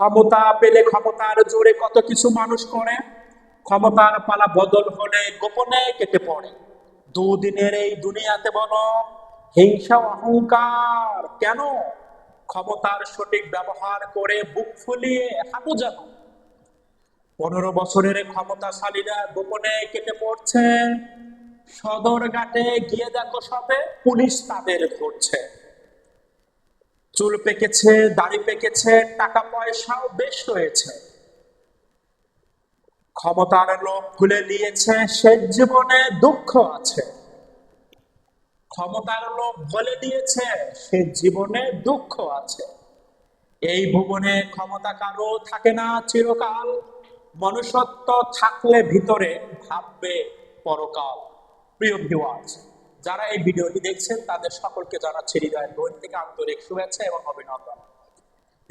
ক্ষমতা পেলে ক্ষমতার জোরে কত কিছু মানুষ করে? ক্ষমতার পালা বদল হলে গোপনে কেটে পড়ে। দুদিনের এই দুনিয়াতে বলো, হিংসা অহংকার কেন? ক্ষমতার সঠিক ব্যবহার করে বুক ফুলিয়ে হাঁটু জানো পনেরো বছরের ক্ষমতাশালীরা গোপনে কেটে পড়ছে। সদর ঘাটে গিয়ে দেখো সবে পুলিশ তাদের ধরছে। চুল পেকেছে, দাড়ি পেকেছে, টাকা পয়সাও বেশ রয়েছে। ক্ষমতার লোক খুলে নিয়েছে, সে জীবনে দুঃখ আছে। ক্ষমতার লোক বলে দিয়েছে, সে জীবনে দুঃখ আছে। এই ভুবনে ক্ষমতা কারও থাকে না চিরকাল। মনুষ্যত্ব থাকলে ভিতরে ভাববে পরকাল। প্রিয় ভিউয়ার্স যারা এই ভিডিওটি দেখছেন, তাদের সকলকে জানাচ্ছি হৃদয়ের দৈন থেকে আন্তরিক শুভেচ্ছা এবং অভিনন্দন।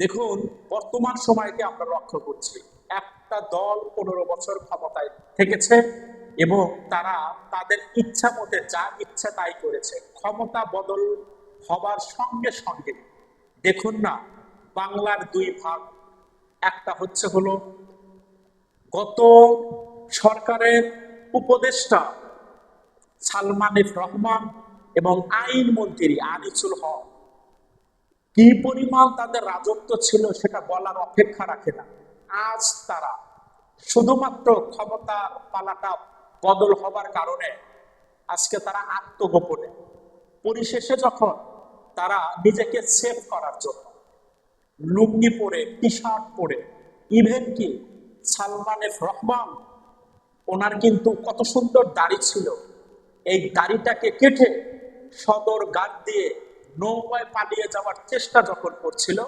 দেখুন, বর্তমান সময়কে আমরা লক্ষ্য করছি। একটা দল পনেরো বছর ক্ষমতায় থেকেছে এবং তারা তাদের ইচ্ছা মতে যা ইচ্ছা তাই করেছে। ক্ষমতা বদল হবার সঙ্গে সঙ্গে দেখুন না, বাংলার দুই ভাগ, একটা হচ্ছে হলো গত সরকারের উপদেষ্টা সালমান এফ রহমান এবং আইন মন্ত্রী আনিসুল হক। কি পরিমাণ তাদের রাজত্ব ছিল সেটা বলার অপেক্ষা রাখে না। আজ তারা শুধুমাত্র ক্ষমতার পালাটা বদল হবার কারণে আজকে তারা আত্মগোপনে। পরিশেষে যখন তারা নিজেকে সেভ করার জন্য লুঙ্গি পরে টি শার্ট পরে, ইভেন কি সালমান এফ রহমান, ওনার কিন্তু কত সুন্দর দাড়ি ছিল এই দাড়িটাকে কেটে সদর গাছ দিয়ে নৌকায় পালিয়ে যাওয়ার চেষ্টা যখন করছিল,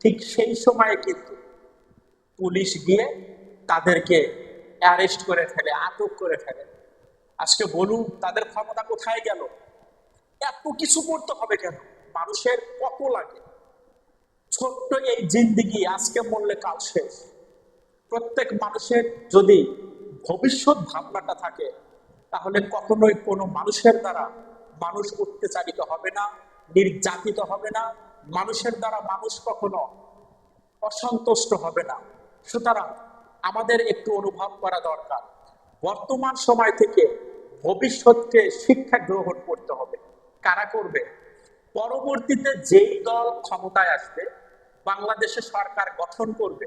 ঠিক সেই সময়ে কিন্তু পুলিশ গিয়ে তাদেরকে অ্যারেস্ট করে ফেলে, আটক করে ফেলে। আজকে বলুন, তাদের ক্ষমতা কোথায় গেল? এত কিছু করতে হবে কেন? মানুষের কত লাগে ছোট্ট এই জিন্দিগি আজকে মরলে কাল শেষ। প্রত্যেক মানুষের যদি ভবিষ্যৎ ভাবনাটা থাকে তাহলে কখনোই কোনো মানুষের দ্বারা মানুষ অত্যাচারিত হবে না, নির্যাতিত হবে না। মানুষের দ্বারা মানুষ কখনো অসন্তুষ্ট হবে না। সুতরাং আমাদের একটু অনুভব করা দরকার। বর্তমান সময় থেকে ভবিষ্যৎকে শিক্ষা গ্রহণ করতে হবে। কারা করবে? পরবর্তীতে যেই দল ক্ষমতায় আসবে বাংলাদেশে সরকার গঠন করবে,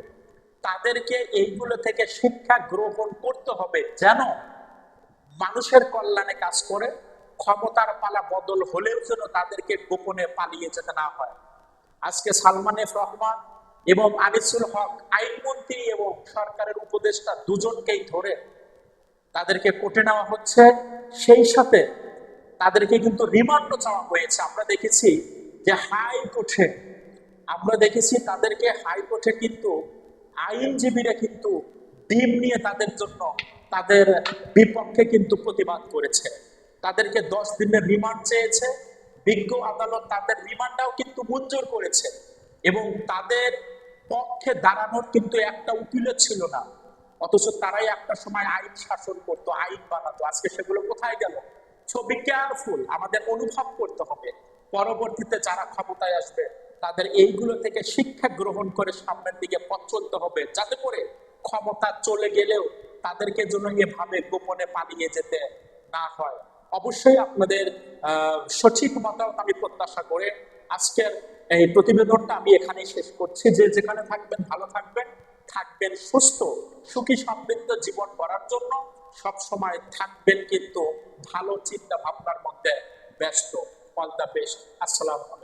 তাদেরকে এইগুলো থেকে শিক্ষা গ্রহণ করতে হবে যেন মানুষের কল্যাণে কাজ করে, ক্ষমতার পালা বদল হলেও যেন তাদেরকে গোপনে পালিয়ে যেতে না হয়। আজকে সালমান এফ রহমান এবং আনিসুল হক আইনমন্ত্রী এবং সরকারের উপদেষ্টা দুজনকেই ধরে তাদেরকে কোটে নেওয়া হচ্ছে। সেই সাথে তাদেরকে কিন্তু রিমান্ডও চাওয়া হয়েছে। আমরা দেখেছি যে হাইকোর্টে, আমরা দেখেছি তাদেরকে হাইকোর্টে কিন্তু আইনজীবীরা কিন্তু ডিম নিয়ে তাদের জন্য তাদের বিপক্ষে কিন্তু প্রতিবাদ করেছে। তাদেরকে দশ দিনের রিমান্ড চেয়েছে। বিজ্ঞ আদালত তাদের রিমান্ডটাও কিন্তু মঞ্জুর করেছে। এবং তাদের পক্ষে দাঁড়ানোর কিন্তু একটা উকিলও ছিল না। অথচ তারাই একটা সময় আইন শাসন করতো, আইন বানাতো। আজকে সেগুলো কোথায় গেল? ছবি কেয়ারফুল আমাদের অনুভব করতে হবে। পরবর্তীতে যারা ক্ষমতায় আসবে, তাদের এইগুলো থেকে শিক্ষা গ্রহণ করে সামনের দিকে পথ চলতে হবে। যাতে করে ক্ষমতা চলে গেলেও তাদেরকে জন্য এভাবে গোপনে পালিয়ে যেতে না হয়। অবশ্যই আপনাদের সঠিক মতামত আমি প্রত্যাশা করে আজকের এই প্রতিবেদনটা আমি এখানেই শেষ করছি। যে যেখানে থাকবেন, ভালো থাকবেন। থাকবেন সুস্থ, সুখী, সমৃদ্ধ জীবন করার জন্য। সব সময় থাকবেন কিন্তু ভালো চিন্তা ভাবনার মধ্যে ব্যস্ত। অল দ্য বেস্ট আসসালামু